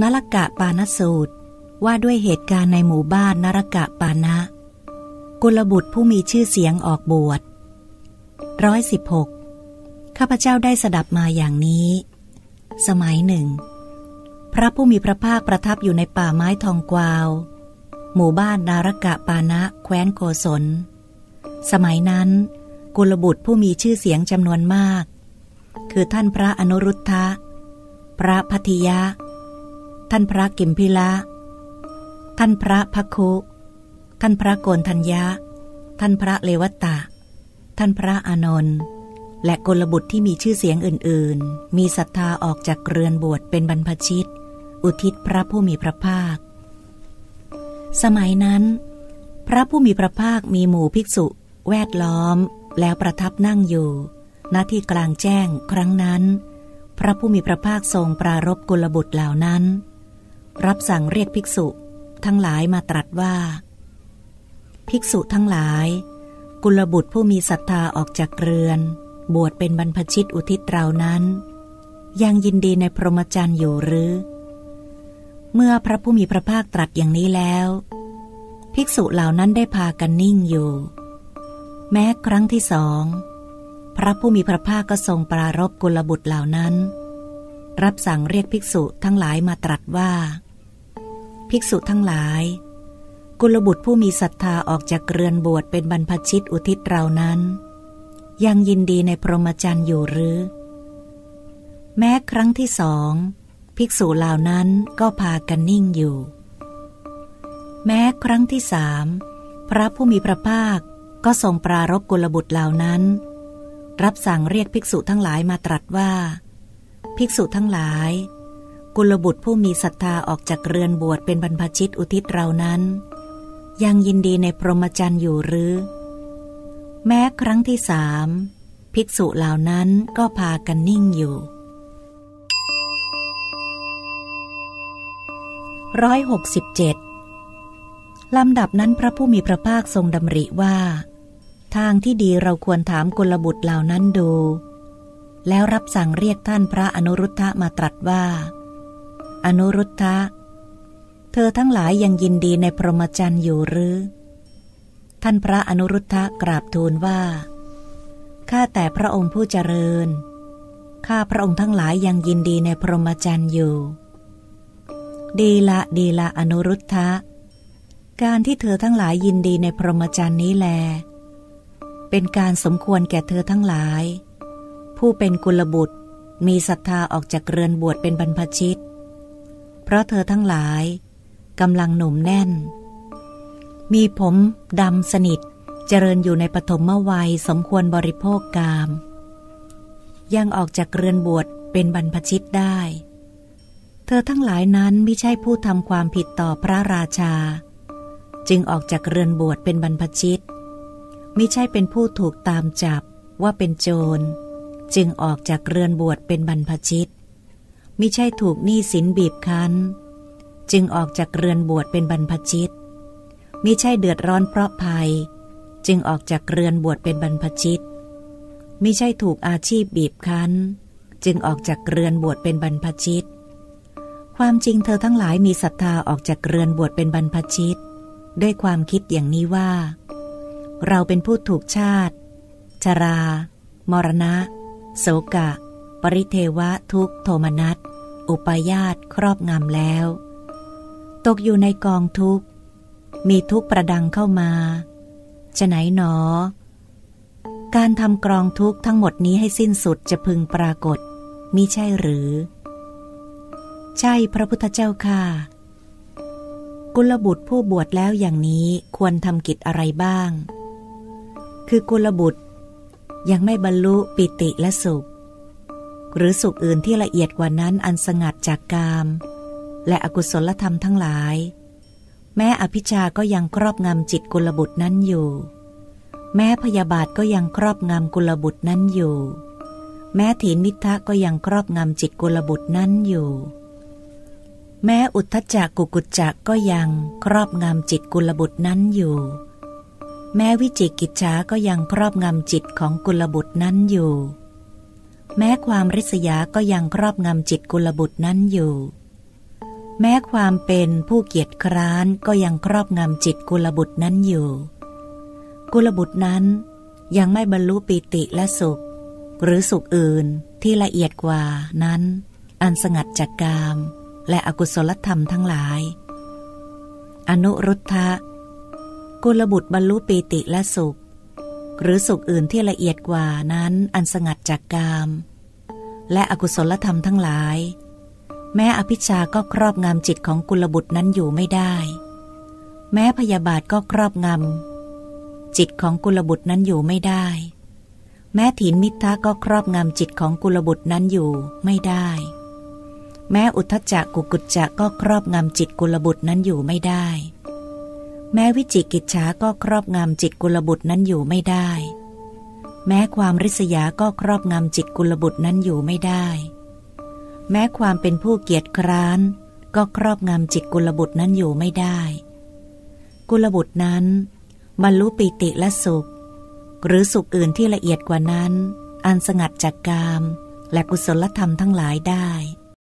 นรกะปานสูตร ว่าด้วยเหตุการณ์ในหมู่บ้านนรกะปานะ กุลบุตรผู้มีชื่อเสียงออกบวชร้อยสิบหกข้าพเจ้าได้สดับมาอย่างนี้ สมัยหนึ่ง พระผู้มีพระภาคประทับอยู่ในป่าไม้ทองกวาว หมู่บ้านนารกะปานะแคว้นโกศล สมัยนั้น กุลบุตรผู้มีชื่อเสียงจำนวนมาก คือท่านพระอนุรุทธะ พระพัทยะ ท่านพระกิมพิละ ท่านพระพัคุ ท่านพระโกนทัญญะ ท่านพระเลวตะ ท่านพระอานนท์ และกลบุตรที่มีชื่อเสียงอื่น ๆ มีศรัทธาออกจากเรือนบวชเป็นบรรพชิต อุทิศพระผู้มีพระภาค สมัยนั้น พระผู้มีพระภาคมีหมู่ภิกษุ แวดล้อม แล้วประทับนั่งอยู่ ณ ที่กลางแจ้งครั้งนั้น พระผู้มีพระภาคทรงปรารบกุลบุตรเหล่านั้น รับสั่งเรียกภิกษุทั้งหลายมาตรัสว่า ภิกษุทั้งหลาย กุลบุตรผู้มีศรัทธาออกจากเรือน บวชเป็นบรรพชิตอุทิศเรานั้น ยังยินดีในพรหมจรรย์อยู่หรือ เมื่อพระผู้มีพระภาคตรัสอย่างนี้แล้ว ภิกษุเหล่านั้นได้พากันนิ่งอยู่ แม้ครั้งที่สองพระผู้มีพระภาคก็ทรงปรารบกุลบุตรเหล่านั้น รับสั่งเรียกภิกษุทั้งหลายมาตรัสว่า ภิกษุทั้งหลาย กุลบุตรผู้มีศรัทธาออกจากเรือนบวชเป็นบรรพชิตอุทิศเรานั้น ยังยินดีในพรหมจรรย์อยู่หรือ แม้ครั้งที่สองภิกษุเหล่านั้นก็พากันนิ่งอยู่ แม้ครั้งที่สามพระผู้มีพระภาคก็ทรงปรารบกุลบุตรเหล่านั้น รับสั่งเรียกภิกษุทั้งหลายมาตรัสว่า ภิกษุทั้งหลาย กุลบุตรผู้มีศรัทธาออกจากเรือนบวชเป็นบรรพชิตอุทิศเรานั้น ยังยินดีในพรหมจรรย์อยู่หรือ แม้ครั้งที่สามภิกษุเหล่านั้นก็พากันนิ่งอยู่ร้อยหกสิบเจ็ดลำดับนั้นพระผู้มีพระภาคทรงดำริว่า ทางที่ดีเราควรถามกุลบุตรเหล่านั้นดู แล้วรับสั่งเรียกท่านพระอนุรุทธะมาตรัสว่า อนุรุทธะ เธอทั้งหลายยังยินดีในพรหมจรรย์อยู่หรือ ท่านพระอนุรุทธะกราบทูลว่า ข้าแต่พระองค์ผู้เจริญ ข้าพระองค์ทั้งหลายยังยินดีในพรหมจรรย์อยู่ ดีละดีละอนุรุทธะ การที่เธอทั้งหลายยินดีในพรหมจรรย์นี้แล เป็นการสมควรแก่เธอทั้งหลาย ผู้เป็นกุลบุตรมีศรัทธาออกจากเรือนบวชเป็นบรรพชิต ราะเธอทั้งหลายกำลังหนุ่มแน่น มีผมดำสนิทเจริญอยู่ในปฐมวัยสมควรบริโภคกาม ยังออกจากเรือนบวชเป็นบรรพชิตได้ เธอทั้งหลายนั้นไม่ใช่ผู้ทำความผิดต่อพระราชา จึงออกจากเรือนบวชเป็นบรรพชิตไม่ใช่เป็นผู้ถูกตามจับว่าเป็นโจร จึงออกจากเรือนบวชเป็นบรรพชิต ม่ใช่ถูกหนี้สินบีบคั้น จึงออกจากเรือนบวชเป็นบรรพชิตมิใช่เดือดร้อนเพราะภัย จึงออกจากเรือนบวชเป็นบรรพชิตมิใช่ถูกอาชีพบีบคั้น จึงออกจากเรือนบวชเป็นบรรพชิต ความจริงเธอทั้งหลายมีศรัทธาออกจากเรือนบวชเป็นบรรพชิต ด้วยความคิดอย่างนี้ว่า เราเป็นผู้ถูกชาติ ชรา มรณะ โสกะ ปริเทวะทุกโทมนัส อุปยาตครอบงำแล้ว ตกอยู่ในกองทุกข์ มีทุกประดังเข้ามาจะไหนหนอ การทำกรองทุกทั้งหมดนี้ให้สิ้นสุดจะพึงปรากฏมิใช่หรือ ใช่พระพุทธเจ้าค่ะ กุลบุตรผู้บวชแล้วอย่างนี้ควรทำกิจอะไรบ้าง คือกุลบุตรยังไม่บรรลุปิติและสุข หรือสุขอื่นที่ละเอียดกว่านั้นอันสงัดจากกาม และอกุศลธรรมทั้งหลาย แม้อภิชาก็ยังครอบงำจิตกุลบุตรนั้นอยู่ แม้พยาบาทก็ยังครอบงำกุลบุตรนั้นอยู่ แม้ถีนมิทะก็ยังครอบงำจิตกุลบุตรนั้นอยู่ แม้อุทธจักกุกุจจักก็ยังครอบงำจิตกุลบุตรนั้นอยู่ แม้วิจิกิจฉาก็ยังครอบงำจิตของกุลบุตรนั้นอยู่ แม้ความริษยาก็ยังครอบงำจิตกุลบุตรนั้นอยู่ แม้ความเป็นผู้เกียจคร้านก็ยังครอบงำจิตกุลบุตรนั้นอยู่ กุลบุตรนั้นยังไม่บรรลุปิติและสุข หรือสุขอื่นที่ละเอียดกว่านั้น อันสงัดจากกาม และอกุศลธรรมทั้งหลาย อนุรุทธะกุลบุตรบรรลุปีติและสุข หรือสุขอื่นที่ละเอียดกว่านั้นอันสงัดจากกาม และอกุศลธรรมทั้งหลาย แม้อภิชาก็ครอบงำจิตของกุลบุตรนั้นอยู่ไม่ได้ แม้พยาบาทก็ครอบงำจิตของกุลบุตรนั้นอยู่ไม่ได้ แม้ถีนมิทะก็ครอบงำจิตของกุลบุตรนั้นอยู่ไม่ได้ แม้อุทจจะกุกุจจะก็ครอบงำจิตกุลบุตรนั้นอยู่ไม่ได้ แม้วิจิกิจฉาก็ครอบงำจิตกุลบุตรนั้นอยู่ไม่ได้ แม้ความริษยาก็ครอบงำจิตกุลบุตรนั้นอยู่ไม่ได้ แม้ความเป็นผู้เกียจคร้าน ก็ครอบงำจิตกุลบุตรนั้นอยู่ไม่ได้ กุลบุตรนั้นบรรลุปิติและสุข หรือสุขอื่นที่ละเอียดกว่านั้น อันสงัดจากกาม และกุศลธรรมทั้งหลายได้